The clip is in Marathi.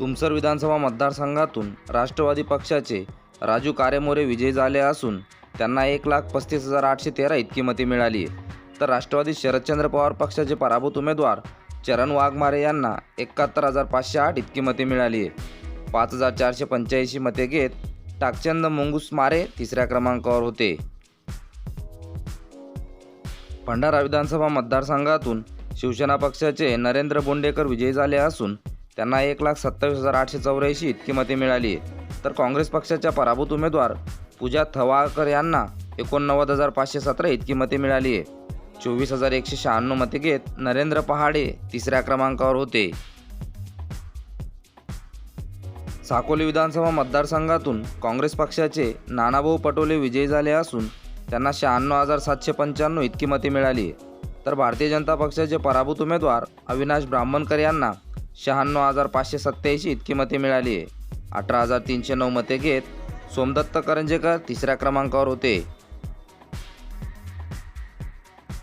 तुमसर विधानसभा मतदारसंघातून राष्ट्रवादी पक्षाचे राजू कारेमोरे विजयी झाले असून त्यांना एक लाख पस्तीस हजार आठशे तेरा इतकी मते मिळाली तर राष्ट्रवादी शरदचंद्र पवार पक्षाचे पराभूत उमेदवार चरण वाघमारे यांना एकाहत्तर हजार पाचशे आठ इतकी मते मिळाली आहे. पाच हजार चारशे पंच्याऐंशी मते घेत टाकचंद मुंगूस मारे तिसऱ्या क्रमांकावर होते. भंडारा विधानसभा मतदारसंघातून शिवसेना पक्षाचे नरेंद्र बोंडेकर विजयी झाले असून त्यांना एक लाख सत्तावीस हजार आठशे चौऱ्याऐंशी इतकी मते मिळाली. तर काँग्रेस पक्षाच्या पराभूत उमेदवार पूजा थवाळकर यांना एकोणनव्वद हजार पाचशे सतरा इतकी मते मिळाली. आहे चोवीस हजार एकशे शहाण्णव मते घेत नरेंद्र पहाडे तिसऱ्या क्रमांकावर होते. साकोली विधानसभा मतदारसंघातून काँग्रेस पक्षाचे नानाभाऊ पटोले विजयी झाले असून त्यांना शहाण्णव हजार सातशे पंच्याण्णव इतकी मते मिळाली. तर भारतीय जनता पक्षाचे पराभूत उमेदवार अविनाश ब्राह्मणकर यांना शहाण्णव हजार पाचशे सत्त्याऐंशी इतकी मते मिळाली आहे. अठरा हजार तीनशे नऊ मते घेत सोमदत्त करंजेकर तिसऱ्या क्रमांकावर होते.